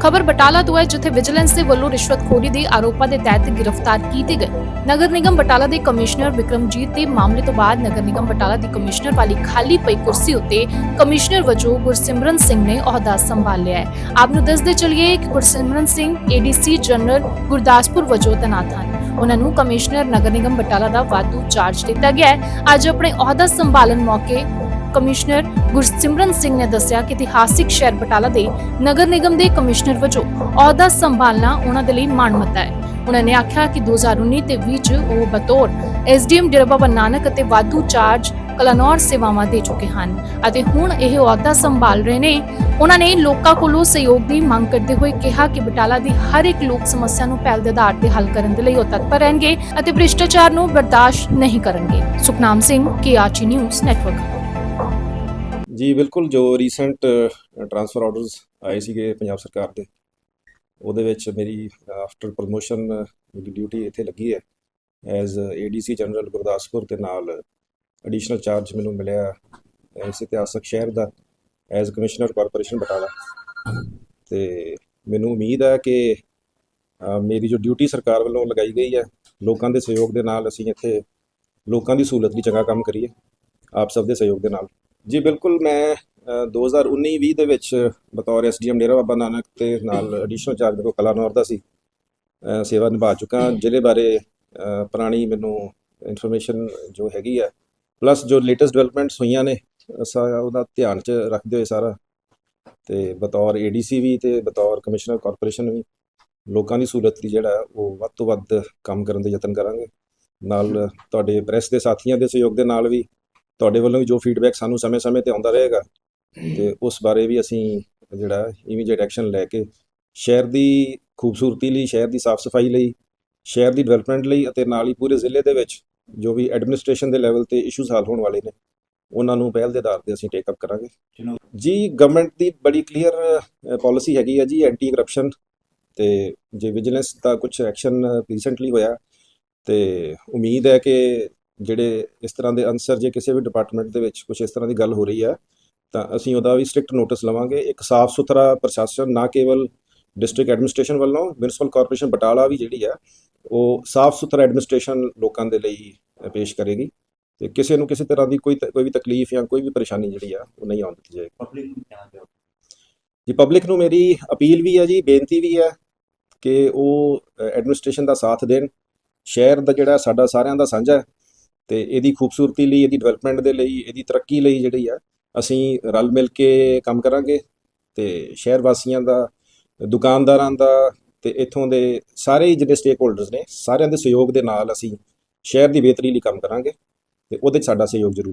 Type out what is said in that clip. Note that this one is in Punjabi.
ਖਬਰ ਬਟਾਲਾ ਤੋਂ ਹੈ ਜਿੱਥੇ ਵਿਜੀਲੈਂਸ ਦੇ ਵੱਲੋਂ ਰਿਸ਼ਵਤਖੋਰੀ ਦੇ ਆਰੋਪਾਂ ਦੇ ਤਹਿਤ ਗ੍ਰਿਫਤਾਰ ਕੀਤੇ ਗਏ। ਨਗਰ ਨਿਗਮ ਬਟਾਲਾ ਦੇ ਕਮਿਸ਼ਨਰ ਵਿਕਰਮਜੀਤ ਦੇ ਮਾਮਲੇ ਤੋਂ ਬਾਅਦ ਨਗਰ ਨਿਗਮ ਬਟਾਲਾ ਦੀ ਕਮਿਸ਼ਨਰ ਵਾਲੀ ਖਾਲੀ ਪਈ ਕੁਰਸੀ ਉੱਤੇ ਕਮਿਸ਼ਨਰ ਵਜੋਂ ਗੁਰਸਿਮਰਨ ਸਿੰਘ ਨੇ ਅਹੁਦਾ ਸੰਭਾਲਿਆ ਹੈ। ਆਪ ਨੂੰ ਦੱਸਦੇ ਚਲੀਏ ਕਿ ਗੁਰਸਿਮਰਨ ਸਿੰਘ ਏਡੀਸੀ ਜਨਰਲ ਗੁਰਦਾਸਪੁਰ ਵਜੋਂ ਤੈਨਾਤ ਹਨ। ਉਹਨਾਂ ਨੂੰ ਕਮਿਸ਼ਨਰ ਨਗਰ ਨਿਗਮ ਬਟਾਲਾ ਦਾ ਵਾਧੂ ਚਾਰਜ ਦਿੱਤਾ ਗਿਆ ਹੈ। ਅੱਜ ਆਪਣੇ ਅਹੁਦਾ ਸੰਭਾਲਣ ਮੌਕੇ ਕਮਿਸ਼ਨਰ ਗੁਰਸਿਮਰਨ ਸਿੰਘ ਨੇ ਦੱਸਿਆ ਕਿ ਇਤਿਹਾਸਿਕ ਸ਼ਹਿਰ ਬਟਾਲਾ ਦੇ ਨਗਰ ਨਿਗਮ ਦੇ ਕਮਿਸ਼ਨਰ ਵਜੋਂ ਅਹੁਦਾ ਸੰਭਾਲਣਾ ਉਹਨਾਂ ਦੇ ਲਈ ਮਾਣਮੱਤਾ ਹੈ। ਉਹਨਾਂ ਨੇ ਆਖਿਆ ਕਿ 2019 ਤੇ 20 ਚ ਉਹ ਬਤੌਰ ਐਸਡੀਐਮ ਡੇਰਾ ਬਾਬਾ ਨਾਨਕ ਅਤੇ ਵਾਧੂ ਚਾਰਜ ਕਲਾਨੌਰ ਸੇਵਾਵਾਂ ਦੇ ਚੁੱਕੇ ਹਨ ਅਤੇ ਹੁਣ ਇਹ ਅਹੁਦਾ ਸੰਭਾਲ ਰਹੇ ਨੇ। ਉਹਨਾਂ ਨੇ ਲੋਕਾਂ ਕੋਲੋਂ ਸਹਿਯੋਗ ਦੀ ਮੰਗ ਕਰਦੇ ਹੋਏ ਕਿਹਾ ਕਿ ਬਟਾਲਾ ਦੀ ਹਰ ਇੱਕ ਲੋਕ ਸਮੱਸਿਆ ਨੂੰ ਪਹਿਲ ਦੇ ਆਧਾਰ ਤੇ ਹੱਲ ਕਰਨ ਦੇ ਲਈ ਉਹ ਤਤਪਰ ਰਹਿਣਗੇ ਅਤੇ ਭ੍ਰਿਸ਼ਟਾਚਾਰ ਨੂੰ ਬਰਦਾਸ਼ਤ ਨਹੀਂ ਕਰਨਗੇ। Sukhnam Singh KRT news network. ਜੀ, ਬਿਲਕੁਲ ਜੋ ਰੀਸੈਂਟ ਟ੍ਰਾਂਸਫਰ ਆਰਡਰਸ ਆਏ ਸੀਗੇ ਪੰਜਾਬ ਸਰਕਾਰ ਦੇ, ਉਹਦੇ ਵਿੱਚ ਮੇਰੀ ਆਫਟਰ ਪ੍ਰੋਮੋਸ਼ਨ ਮੇਰੀ ਡਿਊਟੀ ਇੱਥੇ ਲੱਗੀ ਹੈ। ਐਜ਼ ਏਡੀਸੀ ਜਨਰਲ ਗੁਰਦਾਸਪੁਰ ਦੇ ਨਾਲ ਐਡੀਸ਼ਨਲ ਚਾਰਜ ਮੈਨੂੰ ਮਿਲਿਆ, ਇਸ ਇਤਿਹਾਸਕ ਸ਼ਹਿਰ ਦਾ ਐਜ਼ ਕਮਿਸ਼ਨਰ ਕਾਰਪੋਰੇਸ਼ਨ ਬਟਾਲਾ। ਤੇ ਮੈਨੂੰ ਉਮੀਦ ਹੈ ਕਿ ਮੇਰੀ ਜੋ ਡਿਊਟੀ ਸਰਕਾਰ ਵੱਲੋਂ ਲਗਾਈ ਗਈ ਹੈ, ਲੋਕਾਂ ਦੇ ਸਹਿਯੋਗ ਦੇ ਨਾਲ ਅਸੀਂ ਇੱਥੇ ਲੋਕਾਂ ਦੀ ਸਹੂਲਤ ਲਈ ਚੰਗਾ ਕੰਮ ਕਰੀਏ, ਆਪ ਸਭ ਦੇ ਸਹਿਯੋਗ ਦੇ ਨਾਲ। ਜੀ ਬਿਲਕੁਲ ਮੈਂ ਅ, 2019-20 ਦੇ ਵਿੱਚ ਬਤੌਰ ਐਸਡੀਐਮ ਡੇਰਾ ਬਾਬਾ ਨਾਨਕ ਤੇ ਨਾਲ ਐਡੀਸ਼ਨਲ ਚਾਰਜ ਕੋ ਕਲਾਨੌਰ ਦਾ ਸੀ। ਸੇਵਾ ਨਿਭਾ ਚੁੱਕਾ। ਜਿਹਦੇ ਬਾਰੇ ਪੁਰਾਣੀ ਮੈਨੂੰ ਇਨਫੋਰਮੇਸ਼ਨ ਜੋ ਹੈਗੀ ਆ ਪਲੱਸ ਜੋ ਲੇਟੈਸਟ ਡਿਵੈਲਪਮੈਂਟਸ ਹੋਈਆਂ ਨੇ ਸਾਰਾ ਉਹਦਾ ਧਿਆਨ ਚ ਰੱਖਦੇ ਹੋਏ ਸਾਰਾ। ਤੇ ਬਤੌਰ ਏਡੀਸੀ ਵੀ ਤੇ ਬਤੌਰ ਕਮਿਸ਼ਨਰ ਕਾਰਪੋਰੇਸ਼ਨ ਵੀ ਲੋਕਾਂ ਦੀ ਸਹੂਲਤ ਲਈ ਜਿਹੜਾ ਉਹ ਵੱਧ ਤੋਂ ਵੱਧ ਕੰਮ ਕਰਨ ਦੇ ਯਤਨ ਕਰਾਂਗੇ। ਨਾਲ ਤੁਹਾਡੇ ਪ੍ਰੈਸ ਦੇ ਸਾਥੀਆਂ ਦੇ ਸਹਿਯੋਗ ਦੇ ਨਾਲ ਵੀ ਤੁਹਾਡੇ ਵੱਲੋਂ ਵੀ ਜੋ ਫੀਡਬੈਕ ਸਾਨੂੰ ਸਮੇਂ-ਸਮੇਂ ਤੇ ਆਉਂਦਾ ਰਹੇਗਾ ਤੇ ਉਸ ਬਾਰੇ ਵੀ ਅਸੀਂ ਜਿਹੜਾ ਇਮੀਡੀਏਟ ਐਕਸ਼ਨ ਲੈ ਕੇ ਸ਼ਹਿਰ ਦੀ ਖੂਬਸੂਰਤੀ ਲਈ ਸ਼ਹਿਰ ਦੀ ਸਾਫ਼ ਸਫ਼ਾਈ ਲਈ ਸ਼ਹਿਰ ਦੀ ਡਿਵੈਲਪਮੈਂਟ ਲਈ ਅਤੇ ਨਾਲ ਹੀ ਪੂਰੇ ਜ਼ਿਲ੍ਹੇ ਦੇ ਵਿੱਚ ਜੋ ਵੀ ਐਡਮਿਨਿਸਟ੍ਰੇਸ਼ਨ ਦੇ ਲੈਵਲ ਤੇ ਇਸ਼ੂਜ਼ ਹੱਲ ਹੋਣ ਵਾਲੇ ਨੇ ਉਹਨਾਂ ਨੂੰ ਪਹਿਲ ਦੇ ਆਧਾਰ ਤੇ ਅਸੀਂ ਟੇਕ ਅਪ ਕਰਾਂਗੇ। ਜੀ ਗਵਰਨਮੈਂਟ ਦੀ ਬੜੀ ਕਲੀਅਰ ਪਾਲਿਸੀ ਹੈਗੀ ਹੈ ਜੀ ਐਂਟੀ ਕਰਪਸ਼ਨ ਤੇ ਜੇ ਵਿਜੀਲੈਂਸ ਦਾ ਕੁਝ ਐਕਸ਼ਨ ਰੀਸੈਂਟਲੀ ਹੋਇਆ ਤੇ ਉਮੀਦ ਹੈ ਕਿ ਜਿਹੜੇ ਇਸ ਤਰ੍ਹਾਂ ਦੇ ਅਨਸਰ ਜੇ ਕਿਸੇ ਵੀ ਡਿਪਾਰਟਮੈਂਟ ਦੇ ਵਿੱਚ ਕੁਝ ਇਸ ਤਰ੍ਹਾਂ ਦੀ ਗੱਲ ਹੋ ਰਹੀ ਹੈ ਤਾਂ ਅਸੀਂ ਉਹਦਾ ਵੀ ਸਟ੍ਰਿਕਟ ਨੋਟਿਸ ਲਵਾਂਗੇ। ਇੱਕ ਸਾਫ਼ ਸੁਥਰਾ ਪ੍ਰਸ਼ਾਸਨ ਨਾ ਕੇਵਲ ਡਿਸਟ੍ਰਿਕਟ ਐਡਮਿਨਿਸਟ੍ਰੇਸ਼ਨ ਵੱਲੋਂ ਮਿਊਨਿਸਪਲ ਕਾਰਪੋਰੇਸ਼ਨ ਬਟਾਲਾ ਵੀ ਜਿਹੜੀ ਆ ਉਹ ਸਾਫ਼ ਸੁਥਰਾ ਐਡਮਿਨਿਸਟ੍ਰੇਸ਼ਨ ਲੋਕਾਂ ਦੇ ਲਈ ਪੇਸ਼ ਕਰੇਗੀ। ਤੇ ਕਿਸੇ ਨੂੰ ਕਿਸੇ ਤਰ੍ਹਾਂ ਦੀ ਕੋਈ ਕੋਈ ਵੀ ਤਕਲੀਫ ਜਾਂ ਕੋਈ ਵੀ ਪਰੇਸ਼ਾਨੀ ਜਿਹੜੀ ਆ ਉਹ ਨਹੀਂ ਆਉਣ ਦਿੱਤੀ ਜਾਏਗੀ। ਪਬਲਿਕ ਨੂੰ ਕਹਿਣਾ ਚਾਹੋ ਜੀ ਪਬਲਿਕ ਨੂੰ ਮੇਰੀ ਅਪੀਲ ਵੀ ਹੈ ਜੀ ਬੇਨਤੀ ਵੀ ਹੈ ਕਿ ਉਹ ਐਡਮਿਨਿਸਟ੍ਰੇਸ਼ਨ ਦਾ ਸਾਥ ਦੇਣ। ਸ਼ਹਿਰ ਦਾ ਜਿਹੜਾ ਸਾਡਾ ਸਾਰਿਆਂ ਦਾ ਸਾਂਝਾ ਹੈ ਤੇ ਇਹਦੀ ਖੂਬਸੂਰਤੀ ਲਈ, ਇਹਦੀ ਡਿਵੈਲਪਮੈਂਟ ਦੇ ਲਈ, ਇਹਦੀ ਤਰੱਕੀ ਲਈ ਜਿਹੜੀ ਆ, ਅਸੀਂ ਰਲ ਮਿਲ ਕੇ ਕੰਮ ਕਰਾਂਗੇ ਤੇ ਸ਼ਹਿਰ ਵਾਸੀਆਂ ਦਾ, ਦੁਕਾਨਦਾਰਾਂ ਦਾ ਤੇ ਇੱਥੋਂ ਦੇ ਸਾਰੇ ਹੀ ਜਿਹੜੇ ਸਟੇਕ ਹੋਲਡਰਸ ਨੇ, ਸਾਰਿਆਂ ਦੇ ਸਹਿਯੋਗ ਦੇ ਨਾਲ ਅਸੀਂ ਸ਼ਹਿਰ ਦੀ ਬਿਹਤਰੀ ਲਈ ਕੰਮ ਕਰਾਂਗੇ ਤੇ ਉਹਦੇ 'ਚ ਸਾਡਾ ਸਹਿਯੋਗ ਜ਼ਰੂਰ